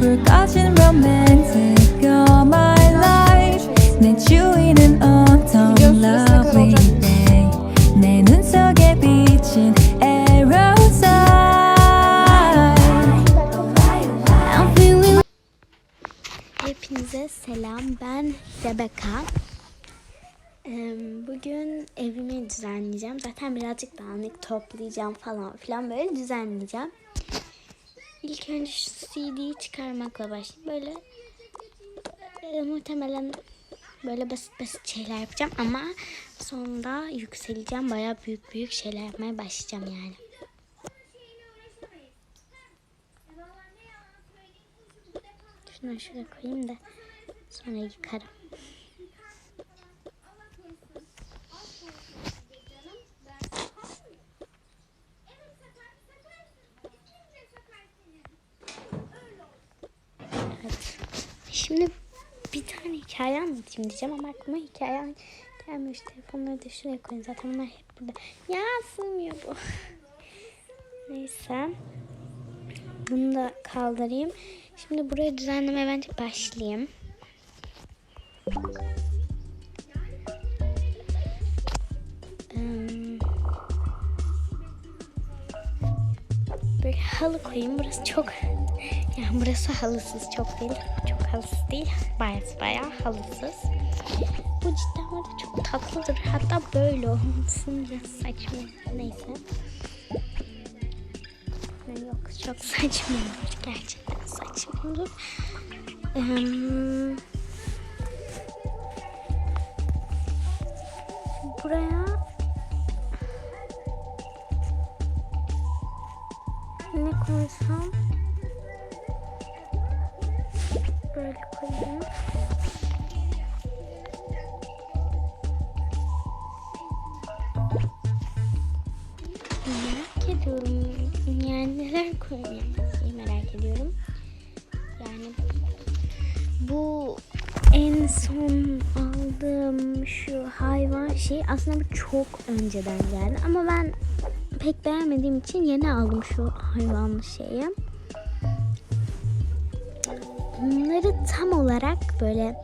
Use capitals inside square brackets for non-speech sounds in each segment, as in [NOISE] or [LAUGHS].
불까진 romantic all my life 내 주위는 온통 lovely day 내 눈 속에 비친 arrow sign I'm feeling Hepinize selam. Ben Rebecca. Ee, Bugün evimi düzenleyeceğim. Zaten birazcık dağınık toplayacağım falan filan böyle düzenleyeceğim. İlk önce şu CD'yi çıkarmakla başlayayım. Böyle e, muhtemelen böyle basit basit şeyler yapacağım ama sonunda yükseleceğim. Bayağı büyük büyük şeyler yapmaya başlayacağım yani. Şunu şuraya koyayım da sonra yıkarım. Evet. Şimdi bir tane hikaye anlatayım diyeceğim ama aklıma hikaye gelmiyor. İşte telefonları da şuraya koyun. Zaten bunlar hep burada. Ya sığmıyor bu. [LAUGHS] Neyse. Bunu da kaldırayım. Şimdi burayı düzenlemeye bence başlayayım. Böyle halı koyayım. Burası çok... [LAUGHS] Yani burası halısız çok değil. Çok halısız değil. Bayağı bayağı halısız. Bu cidden var çok tatlıdır. Hatta böyle olmasın biraz saçma. Neyse. Yok çok saçma olur. Gerçekten saçma olur. Buraya ne koysam neler diye merak ediyorum. Yani bu en son aldığım şu hayvan şey aslında bu çok önceden geldi ama ben pek beğenmediğim için yeni aldım şu hayvanlı şeyi. Bunları tam olarak böyle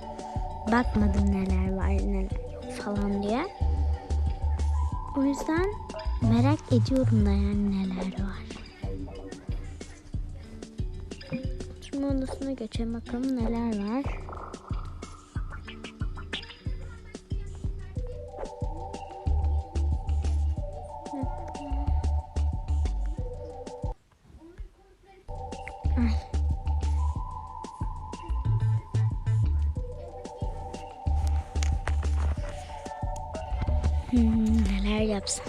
bakmadım neler var neler falan diye. O yüzden merak ediyorum da yani neler var. Oturma odasına geçelim bakalım neler var. Hmm, neler yapsam?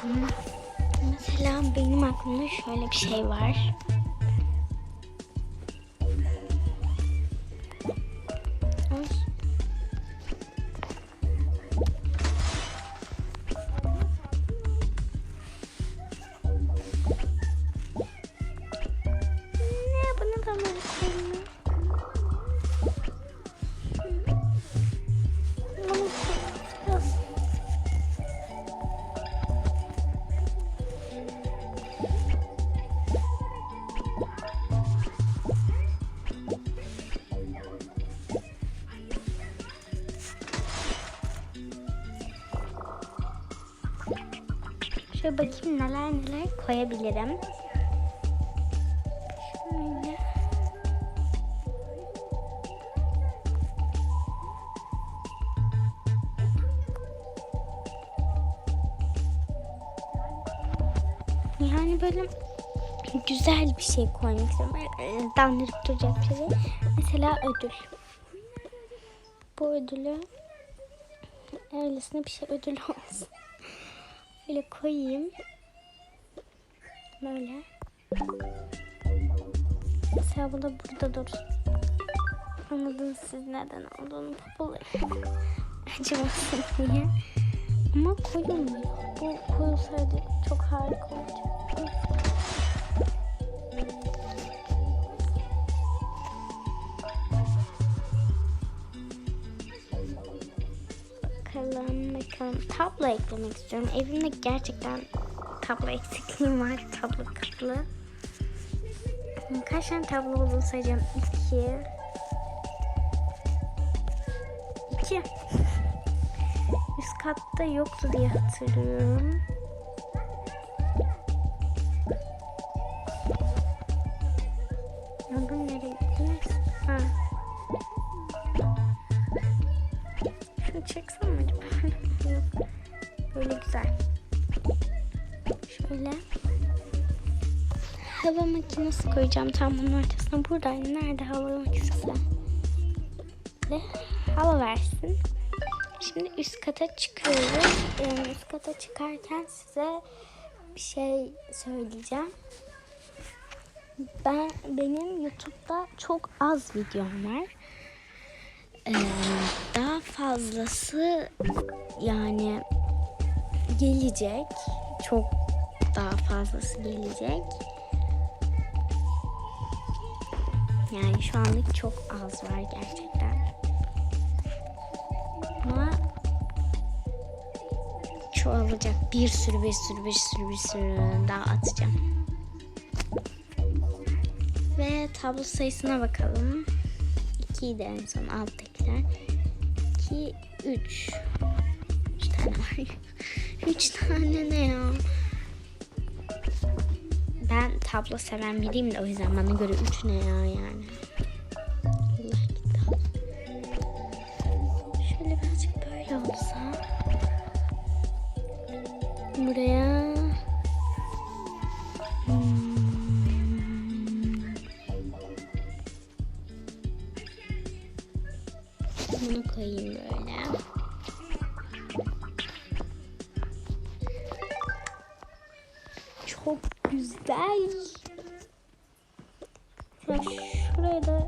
Mesela benim aklımda şöyle bir şey var. Bakayım neler neler koyabilirim. Şöyle. Yani böyle güzel bir şey koymak istiyorum. Böyle Dandırıp duracak bir şey. Mesela ödül. Bu ödülü öylesine bir şey ödül olsun. Böyle koyayım. Böyle. Mesela bu da burada dursun. Anladınız siz neden olduğunu popular. Acımasın diye. Ama koyulmuyor. Bu koyulsaydı çok harika olacak. Bakalım. Tablo eklemek istiyorum. Evimde gerçekten tablo eksikliğim var. Tablo kıtlığı. Kaç tane tablo olduğunu sayacağım. İki. İki. Üst katta yoktu diye hatırlıyorum. Şöyle. Hava makinesi koyacağım tam bunun ortasına. Buradaydı. Nerede hava makinesi? Ve hava versin. Şimdi üst kata çıkıyoruz. Ee, üst kata çıkarken size bir şey söyleyeceğim. Ben benim YouTube'da çok az videom var. Ee, daha fazlası yani gelecek. Çok daha fazlası gelecek. Yani şu anlık çok az var gerçekten. Ama çoğalacak. Bir sürü bir sürü bir sürü bir sürü daha atacağım. Ve tablo sayısına bakalım. 2'ydi en son alttakiler. 2, 3. 3 tane var. [LAUGHS] 3 tane ne ya? Tablo seven biriyim de o yüzden bana göre 3 ne ya yani. Şöyle birazcık böyle olsa. Buraya Hmm. bunu koyayım böyle. Güzel. Ya şuraya da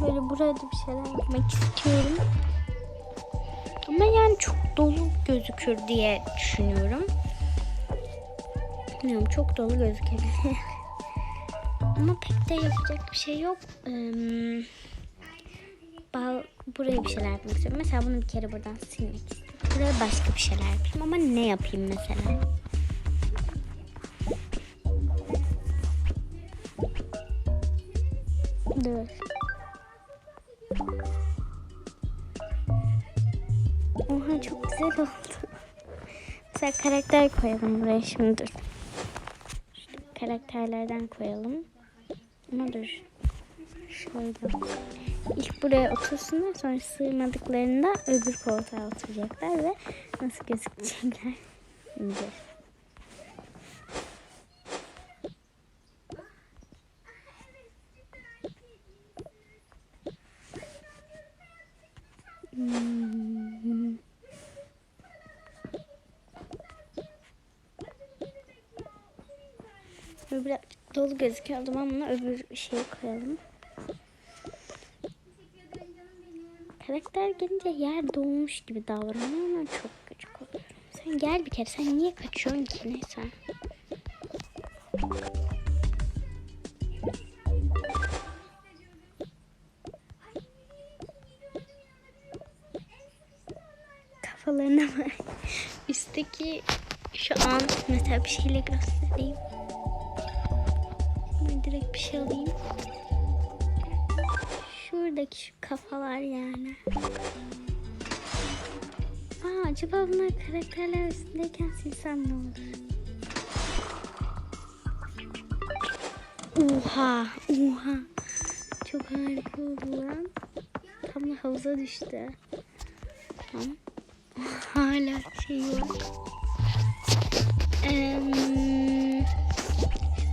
böyle buraya da bir şeyler yapmak istiyorum. Ama yani çok dolu gözükür diye düşünüyorum. Bilmiyorum çok dolu gözükebilir. [LAUGHS] Ama pek de yapacak bir şey yok. Ee, buraya bir şeyler yapmak istiyorum. Mesela bunu bir kere buradan silmek istiyorum. Buraya başka bir şeyler yapayım ama ne yapayım mesela? Dur. Oha çok güzel oldu. [LAUGHS] Mesela karakter koyalım buraya şimdi dur. Karakterlerden koyalım. Ama dur. Şöyle. İlk buraya otursunlar sonra sığmadıklarında öbür koltuğa oturacaklar ve nasıl gözükecekler. [LAUGHS] Şimdi. Hmm. Böyle dolu gözüküyor o zaman buna öbür şeyi koyalım. Karakter gelince yer dolmuş gibi davranıyor ama çok küçük oluyor. Sen gel bir kere sen niye kaçıyorsun ki neyse. Kafalarına bak. Üstteki şu an mesela bir şeyle göstereyim. Direkt bir şey alayım. Şuradaki şu kafalar yani. Aa, acaba bunlar karakterler üstündeyken silsem ne olur? Oha, oha. Çok harika oldu lan. Tam da havuza düştü. [LAUGHS] Hala şey var. Eee,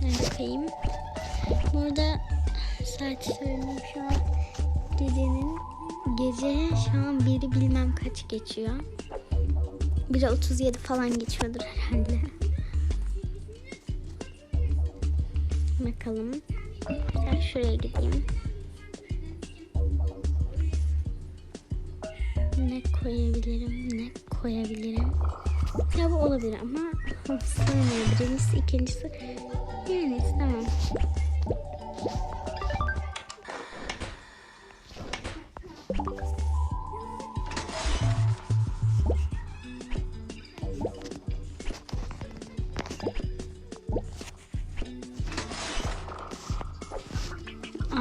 şuna bakayım. Burada saat söyleyeyim şu an. Gecenin gece şu an biri bilmem kaç geçiyor. Biri 37 falan geçiyordur herhalde. Bakalım. Ben şuraya gideyim. Ne koyabilirim? Ne koyabilirim? Ya bu olabilir ama. Birincisi, ikincisi. Yani istemem.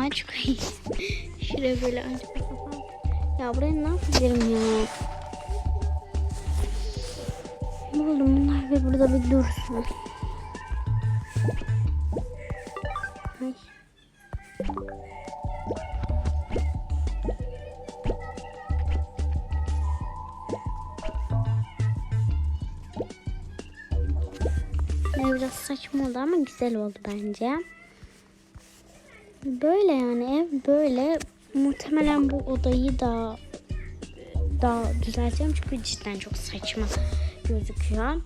Ağaç koyayım. Şuraya böyle ağaç koyalım. Ya buraya ne yapabilirim ya? Buldum bunlar ve burada bir dursun. Ev biraz saçma oldu ama güzel oldu bence. Böyle yani ev böyle. Muhtemelen bu odayı da daha düzelteceğim çünkü cidden çok saçma gözüküyor.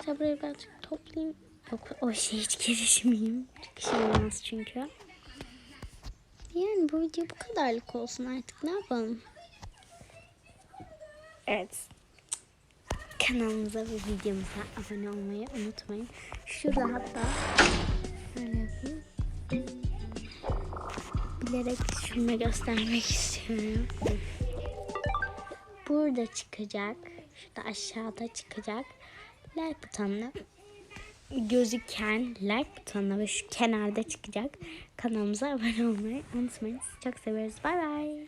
İşte burayı birazcık toplayayım. Yok o şey hiç girişmeyeyim. Çok şey olmaz çünkü. Yani bu video bu kadarlık olsun artık ne yapalım. Evet. Kanalımıza ve videomuza abone olmayı unutmayın. Şurada hatta şöyle yapayım. Bilerek şunu göstermek [LAUGHS] istiyorum. Burada çıkacak. Şurada aşağıda çıkacak. Like butonuna gözüken like butonuna ve şu kenarda çıkacak. Kanalımıza abone olmayı unutmayın. Sizi Çok severiz. Bay bay.